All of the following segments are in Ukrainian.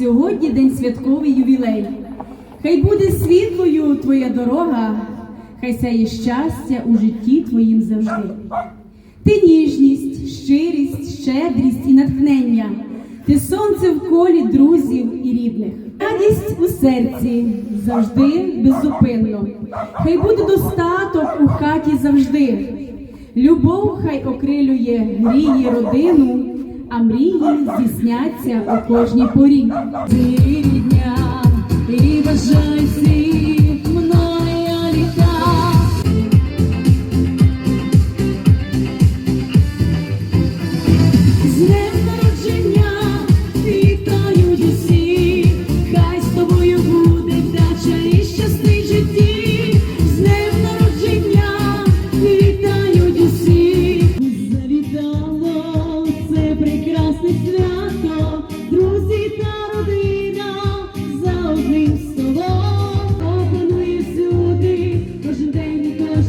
сьогодні день святковий ювілей. Хай буде світлою твоя дорога, хай сяє щастя у житті твоїм завжди. Ти ніжність, щирість, щедрість і натхнення. Ти сонце в колі друзів і рідних. Радість у серці завжди беззупинно. Хай буде достаток у хаті завжди. Любов хай окрилює, гріє родину, а мрії здійсняться у кожній порі. Рідня, і бажай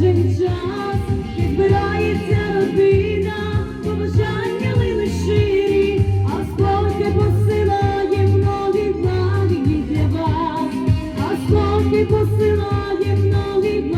кожен час. І збирається родина, побажання лине щирі, а споки посилає нові плані для вас, а споки посилає нові для вас.